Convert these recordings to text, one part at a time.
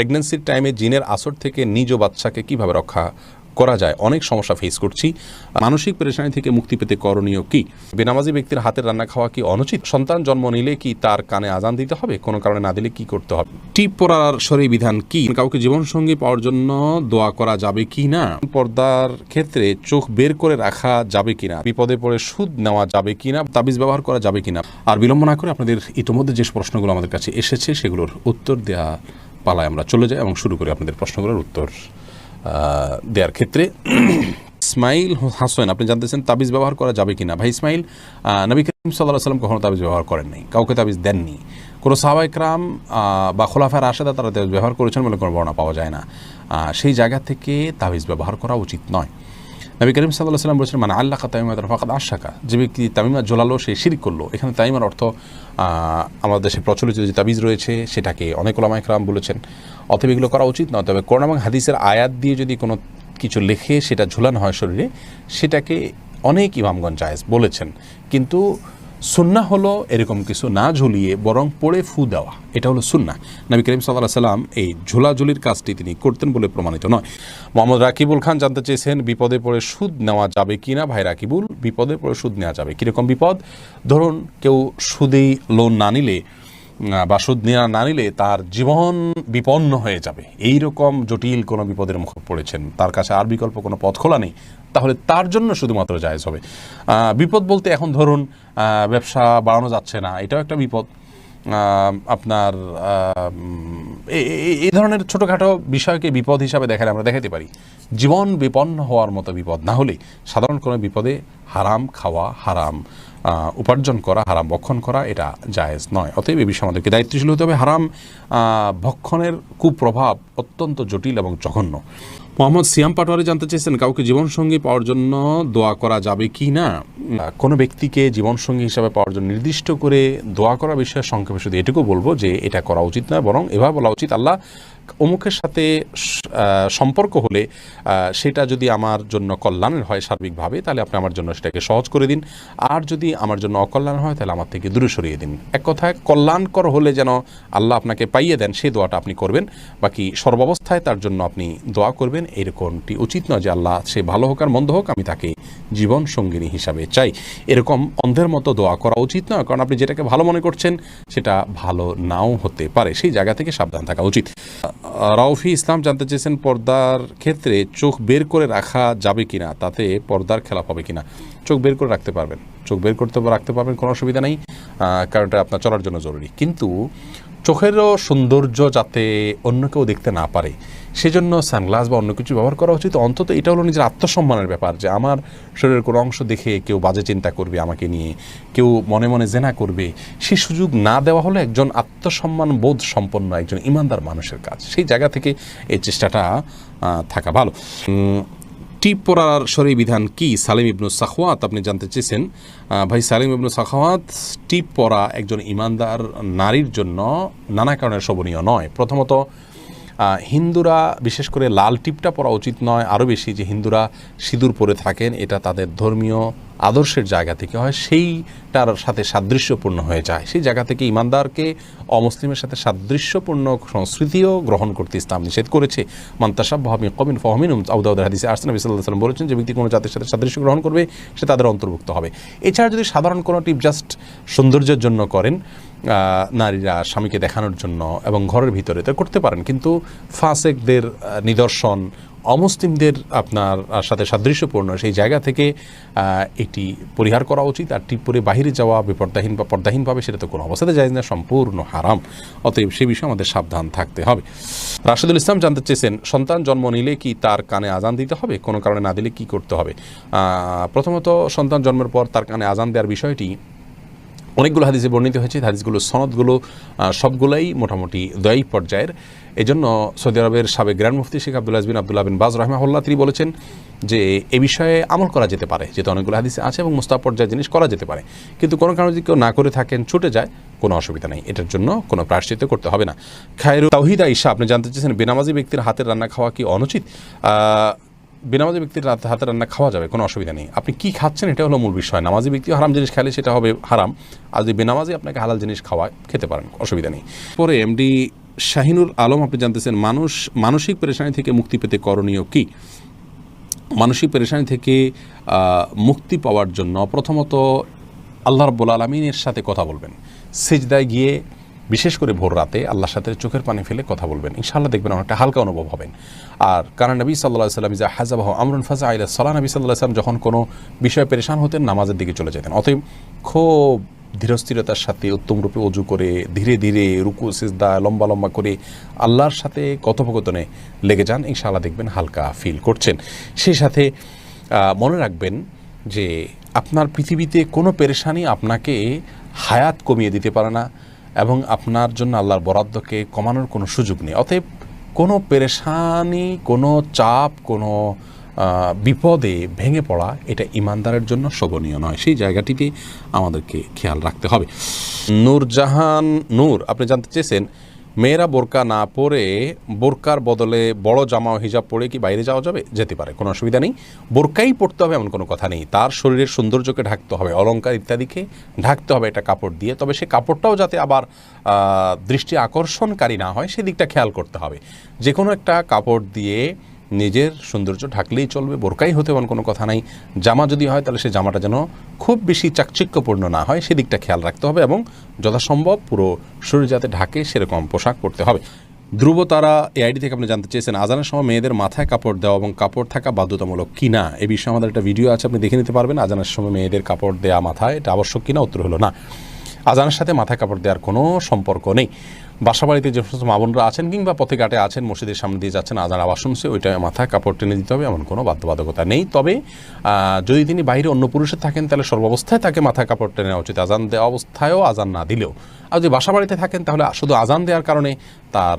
প্রেগনেন্সির টাইমে জিনের আসর থেকে নিজ বাচ্চাকে কীভাবে রক্ষা করা যায়? অনেক সমস্যা ফেস করছি। মানসিক পেরেশানি থেকে মুক্তি পেতে করণীয় কি? বেনামাজি ব্যক্তির হাতের রান্না খাওয়া কি অনুচিত? সন্তান জন্ম নিলে কি তার কানে আজান দিতে হবে? কোনো কারণে না দিলে কি করতে হবে? টিপ পরার সরি বিধান কি? কাউকে জীবনসঙ্গী পাওয়ার জন্য দোয়া করা যাবে কি না? পর্দার ক্ষেত্রে চোখ বের করে রাখা যাবে কিনা বিপদে পড়ে সুদ নেওয়া যাবে কিনা তাবিজ ব্যবহার করা যাবে কিনা আর বিলম্ব না করে আপনাদের ইতিমধ্যে যে প্রশ্নগুলো আমাদের কাছে এসেছে সেগুলোর উত্তর দেওয়া পালায় আমরা চলে যাই এবং শুরু করি আপনাদের প্রশ্নগুলোর উত্তর দেওয়ার ক্ষেত্রে। ইসমাইল হাসেন, আপনি জানতেছেন তাবিজ ব্যবহার করা যাবে কি না ভাই ইসমাইল নবী করিম সাল্লাহ সাল্লাম কখনো তাবিজ ব্যবহার করেন নাই। কাউকে তাবিজ দেননি। কোনো সাহাবাইকরাম বা খোলাফার আশেদা তারা তাবিজ ব্যবহার করেছেন বলে কোনো বর্ণনা পাওয়া যায় না। সেই জায়গা থেকে তাবিজ ব্যবহার করা উচিত নয়। নবী করিম সাল্লাহ সাল্লাম বলেছেন মানে আল্লাহ তামিমা ফাঁকাত আশাকা যে ব্যক্তি তামিমা জোলালো, সে শিরিক করল। এখানে তামিমার অর্থ আমাদের দেশে প্রচলিত যে তাবিজ রয়েছে, সেটাকে অনেক ওলামাইকরাম বলেছেন। অথবা এগুলো করা উচিত নয়। তবে করোনা এবং হাদিসের আয়াত দিয়ে যদি কোনো কিছু লেখে, সেটা ঝুলানো হয় শরীরে, সেটাকে অনেক ইমামগঞ্জ জায়েজ বলেছেন। কিন্তু সুন্না হলো এরকম কিছু না ঝুলিয়ে বরং পড়ে ফু দেওয়া। এটা হলো সুন্না নবী করিম সাল্লাহ সাল্লাম এই ঝোলাঝুলির কাজটি তিনি করতেন বলে প্রমাণিত নয়। মোহাম্মদ রাকিবুল খান জানতে চেয়েছেন, বিপদে পড়ে সুদ নেওয়া যাবে কি না? ভাই রাকিবুল, বিপদে পড়ে সুদ নেওয়া যাবে কীরকম বিপদ? ধরুন কেউ সুদেই লোন না নিলে বা সুদ না নিলে তার জীবন বিপন্ন হয়ে যাবে। এই রকম জটিল কোনো বিপদের মুখে পড়েছেন। তার কাছে আর বিকল্প কোনো পথ খোলা নেই। তাহলে তার জন্য শুধুমাত্র জায়জ হবে। বিপদ বলতে এখন ধরুন ব্যবসা বাড়ানো যাচ্ছে না। এটাও একটা বিপদ। আপনার এই ধরনের ছোটোখাটো বিষয়কে বিপদ হিসাবে দেখালে আমরা দেখাতে পারি। জীবন বিপন্ন হওয়ার মতো বিপদ না হলে সাধারণ কোনো বিপদে হারাম খাওয়া হারাম। উপার্জন করা হারাম ভক্ষণ করা এটা জায়েজ নয়। অতএব এই বিষয়ে আমাদেরকে দায়িত্বশীল হতে হবে। হারাম ভক্ষণের কুপ্রভাব অত্যন্ত জটিল এবং জঘন্য। মোহাম্মদ সিয়াম পাটোয়ারি জানতে চেয়েছেন কাউকে জীবনসঙ্গী পাওয়ার জন্য দোয়া করা যাবে কি না? কোনো ব্যক্তিকে জীবনসঙ্গী হিসাবে পাওয়ার জন্য নির্দিষ্ট করে দোয়া করা বিষয়ে সংক্ষেপে শুধু এটুকু বলব যে এটা করা উচিত নয় বরং এভাবে বলা উচিত আল্লাহ অমুকের সাথে সম্পর্ক হলে সেটা যদি আমার জন্য কল্যাণের হয় সার্বিকভাবে, তাহলে আপনি আমার জন্য সেটাকে সহজ করে দিন। আর যদি আমার জন্য অকল্যাণ হয়, তাহলে আমার থেকে দূরে সরিয়ে দিন। এক কথায়, কল্যাণকর হলে যেন আল্লাহ আপনাকে পাইয়ে দেন সেই দোয়াটা আপনি করবেন। বাকি সর্বাবস্থায় তার জন্য আপনি দোয়া করবেন। এরকমটি উচিত নয় যে আল্লাহ সে ভালো হোক আর মন্দ হোক, আমি তাকে জীবন সঙ্গিনী হিসাবে চাই। এরকম অন্ধের মতো দোয়া করা উচিত নয়, কারণ আপনি যেটাকে ভালো মনে করছেন, সেটা ভালো নাও হতে পারে। সেই জায়গা থেকে সাবধান থাকা উচিত। রাউফি ইসলাম জানতে চেয়েছেন পর্দার ক্ষেত্রে চোখ বের করে রাখা যাবে কিনা, তাতে পর্দার খেলাপ হবে কিনা। চোখ বের করে রাখতে পারবেন। চোখ বের করতে রাখতে পারবেন, কোনো অসুবিধা নেই। কারণ এটা আপনার চলার জন্য জরুরি। কিন্তু চোখেরও সৌন্দর্য যাতে অন্য কেউ দেখতে না পারে সেজন্য সানগ্লাস বা অন্য কিছু ব্যবহার করা উচিত। অন্তত এটা হলো নিজের আত্মসম্মানের ব্যাপার যে আমার শরীরের কোনো অংশ দেখে কেউ বাজে চিন্তা করবে আমাকে নিয়ে, কেউ মনে মনে জেনা করবে। সে সুযোগ না দেওয়া হলো একজন আত্মসম্মান বোধ সম্পন্ন একজন ইমানদার মানুষের কাজ। সেই জায়গা থেকে এই চেষ্টাটা থাকা ভালো। টিপ পরার সরি বিধান কি? সালিম ইবনু সাখওয়াত আপনি জানতে চেয়েছেন। ভাই সালিম ইবনু সাখওয়াত টিপ পরা একজন ইমানদার নারীর জন্য নানা কারণে শোভনীয় নয়। প্রথমত হিন্দুরা, বিশেষ করে লাল টিপটা পরা উচিত নয়, আরও বেশি যে হিন্দুরা সিঁদুর পরে থাকেন, এটা তাদের ধর্মীয় আদর্শের জায়গা থেকে হয়, সেইটার সাথে সাদৃশ্যপূর্ণ হয়ে যায়। সেই জায়গা থেকে ইমানদারকে অমুসলিমের সাথে সাদৃশ্যপূর্ণ সংস্কৃতিও গ্রহণ করতে ইসলাম নিষেধ করেছে। মান্তাসাব ভাবি কমিন ফহমিন আউদাউদ হাদিসে আর্সনা বিসাল্লাহ সাল্লাম বলেছেন যে, ব্যক্তি কোনো জাতির সাথে সাদৃশ্য গ্রহণ করবে, সে তাদের অন্তর্ভুক্ত হবে। এছাড়া যদি সাধারণ কোনো টিপ জাস্ট সৌন্দর্যের জন্য করেন নারীরা স্বামীকে দেখানোর জন্য এবং ঘরের ভিতরে, তো করতে পারেন। কিন্তু ফাসেকদের নিদর্শন অমুসলিমদের আপনার সাথে সাদৃশ্যপূর্ণ সেই জায়গা থেকে এটি পরিহার করা উচিত আর টিপ পরে বাহিরে যাওয়া বিপর্দাহীন বা পর্দাহীনভাবে সেটা তো কোনো অবস্থাতে যায় না, সম্পূর্ণ হারাম। অতএব সে বিষয়ে আমাদের সাবধান থাকতে হবে। রাশেদুল ইসলাম জানতে চেয়েছেন, সন্তান জন্ম নিলে কি তার কানে আজান দিতে হবে? কোনো কারণে না দিলে কি করতে হবে? প্রথমত, সন্তান জন্মের পর তার কানে আজান দেওয়ার বিষয়টি অনেকগুলো হাদিসে বর্ণিত হয়েছে। হাদিসগুলো, সনদগুলো সবগুলাই মোটামুটি দয়াই পর্যায়ের। এজন্য সৌদি আরবের সাবেক grand mufti Sheikh Abdullah bin Abdullah bin Baz রহমাহুল্লাহ তিনি বলেছেন যে এ বিষয়ে আমল করা যেতে পারে, যেহেতু অনেকগুলো হাদিসে আছে এবং মুস্তাব পর্যায়ের জিনিস করা যেতে পারে। কিন্তু কোনো কারণে যদি কেউ না করে থাকেন, ছুটে যায়, কোনো অসুবিধা নেই। এটার জন্য কোনো প্রায়শ্চিত্ত করতে হবে না। খায়রু তাহিদা ঈশা আপনি জানতে চেয়েছেন বেনামাজি ব্যক্তির হাতের রান্না খাওয়া কি অনুচিত? বেনামাজি ব্যক্তির হাতে রান্না খাওয়া যাবে, কোনো অসুবিধা নেই। আপনি কি খাচ্ছেন এটা হলো মূল বিষয়। নামাজি ব্যক্তি হারাম জিনিস খেলে সেটা হবে হারাম। আর যদি বেনামাজি আপনাকে হালাল জিনিস খাওয়ায়, খেতে পারেন অসুবিধা নেই। পরে এমডি শাহিনুর আলম, আপনি জানতেছেন মানুষ, মানসিক পেরেশানি থেকে মুক্তি পেতে করণীয় কি? মানসিক পেরেশানি থেকে মুক্তি পাওয়ার জন্য প্রথমত আল্লাহ রব্বুল আলমিনের সাথে কথা বলবেন। সেজদায় গিয়ে, বিশেষ করে ভোর রাতে আল্লাহর সাথে চোখের পানি ফেলে কথা বলবেন। ইনশাআল্লাহ দেখবেন অনেকটা হালকা অনুভব হবেন। আর কারণ নবী সাল্লাহ সাল্লাম যা হাজাবাহ আমরুন ফাজা আইলা সাল্লাহ নবী সাল্লাহ সাল্লাম যখন কোনো বিষয়ে পেরেশান হতেন, নামাজের দিকে চলে যেতেন। অতএব খুব ধীরস্থিরতার সাথে উত্তমরূপে অজু করে ধীরে ধীরে রুকু, সিজদা, লম্বা লম্বা করে আল্লাহর সাথে কথোপকথনে লেগে যান। ইনশাআল্লাহ দেখবেন হালকা ফিল করছেন। সেই সাথে মনে রাখবেন যে আপনার পৃথিবীতে কোনো পেরেশানি আপনাকে হায়াত কমিয়ে দিতে পারে না এবং আপনার জন্য আল্লাহর বরাদ্দকে কমানোর কোনো সুযোগ নেই। অতএব কোনো পেরেশানি, কোনো চাপ, কোনো বিপদে ভেঙে পড়া এটা ইমানদারের জন্য শোভনীয় নয়। সেই জায়গাটিতে আমাদেরকে খেয়াল রাখতে হবে। নূরজাহান নূর, আপনি জানতে চেয়েছেন, মেয়েরা বোরকা না পরে বোরকার বদলে বড় জামা হিজাব পরে কি বাইরে যাওয়া যাবে? যেতে পারে, কোনো অসুবিধা নেই। বোরকাই পড়তে হবে এমন কোনো কথা নেই। তার শরীরের সৌন্দর্যকে ঢাকতে হবে, অলংকার ইত্যাদিকে ঢাকতে হবে একটা কাপড় দিয়ে। তবে সে কাপড়টাও যাতে আবার দৃষ্টি আকর্ষণকারী না হয় সেদিকটা খেয়াল করতে হবে। যে কোনো একটা কাপড় দিয়ে নিজের সৌন্দর্য ঢাকলেই চলবে, বোরকাই হতে এমন কোনো কথা নাই। জামা যদি হয়, তাহলে সেই জামাটা যেন খুব বেশি চাকচিক্যপূর্ণ না হয়, সেদিকটা খেয়াল রাখতে হবে এবং যথাসম্ভব পুরো শরীর যাতে ঢাকে, সেরকম পোশাক পরতে হবে। ধ্রুব তারা এআইডি থেকে আপনি জানতে চেয়েছেন, আজানের সময় মেয়েদের মাথায় কাপড় দেওয়া এবং কাপড় থাকা বাধ্যতামূলক কিনা, এ বিষয়ে আমাদের একটা ভিডিও আছে, আপনি দেখে নিতে পারবেন, আজানের সময় মেয়েদের কাপড় দেওয়া মাথায় এটা আবশ্যক কিনা, উত্তর হলো না। আজানের সাথে মাথায় কাপড় দেওয়ার কোনো সম্পর্ক নেই। বাসা বাড়িতে যে সমস্ত মা বোনরা আছেন কিংবা পথে ঘাটে আছেন, মসজিদের সামনে দিয়ে যাচ্ছেন, আজান আওয়াজ শুনছে ওইটা মাথায় কাপড় টেনে দিতে হবে, এমন কোনো বাধ্যবাধকতা নেই। তবে যদি তিনি বাইরে অন্য পুরুষে থাকেন, তাহলে সর্বাবস্থায় তাকে মাথায় কাপড় টেনে নেওয়া উচিত। আজান দেওয়া অবস্থায়ও আজান না দিলেও। আর যদি বাসাবাড়িতে থাকেন, তাহলে শুধু আজান দেওয়ার কারণে তার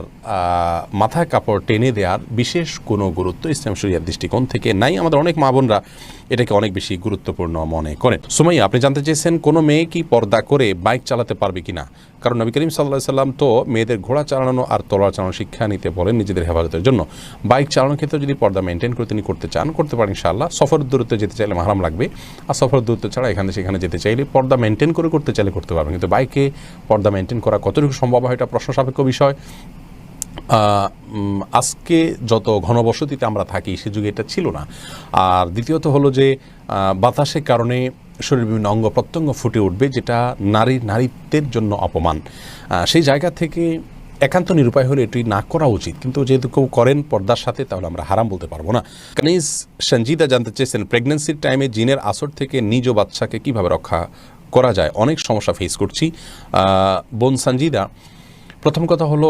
মাথায় কাপড় টেনে দেওয়ার বিশেষ কোনো গুরুত্ব ইসলাম শরিয়ার দৃষ্টিকোণ থেকে নাই। আমাদের অনেক মা বোনরা এটাকে অনেক বেশি গুরুত্বপূর্ণ মনে করেন। সুমাইয়া, আপনি জানতে চেয়েছেন কোনো মেয়ে কি পর্দা করে বাইক চালাতে পারবে কিনা? কারণ নবী করিম সাল্লাহ সাল্লাম তো মেয়েদের ঘোড়া চালানো আর তলোয়ার চালানো শিক্ষা নিতে বলেন নিজেদের হেফাজতের জন্য। বাইক চালানোর ক্ষেত্রে যদি পর্দা মেনটেন করে তিনি করতে চান, করতে পারেন ইনশাআল্লাহ। সফর দূরত্বে যেতে চাইলে মাহারাম লাগবে। আর সফর দূরত্ব ছাড়া এখানে সেখানে যেতে চাইলে পর্দা মেনটেন করে করতে চাইলে করতে পারবেন। কিন্তু বাইকে পর্দা মেনটেন করা কতটুকু সম্ভব হয় এটা প্রশ্ন সাপেক্ষ বিষয়। আজকে যত ঘনবসতিতে আমরা থাকি, সে যুগে এটা ছিল না। আর দ্বিতীয়ত হলো যে বাতাসের কারণে শরীরের বিভিন্ন অঙ্গ প্রত্যঙ্গ ফুটে উঠবে, যেটা নারী, নারীত্বের জন্য অপমান। সেই জায়গা থেকে একান্ত নিরুপায় হলে এটি না করা উচিত। কিন্তু যেহেতু কেউ করেন পর্দার সাথে, তাহলে আমরা হারাম বলতে পারব না। কানিজ সঞ্জিদা জানতে চেয়েছেন প্রেগনেন্সির টাইমে জিনের আসর থেকে নিজ বাচ্চাকে কীভাবে রক্ষা করা যায়? অনেক সমস্যা ফেস করছি। বোন সঞ্জিদা, প্রথম কথা হলো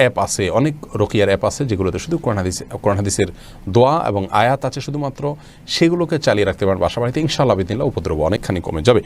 অ্যাপ আছে, অনেক রকিয়ার অ্যাপ আছে যেগুলোতে শুধু কোরআনাদিস কোরআনাদিসের কোরআন দোয়া এবং আয়াত আছে শুধুমাত্র, সেগুলোকে চালিয়ে রাখতে পারেন বাসা বাড়িতে ইনশাআল্লাহ বিদিনলা উপদ্রব অনেকখানি কমে যাবে।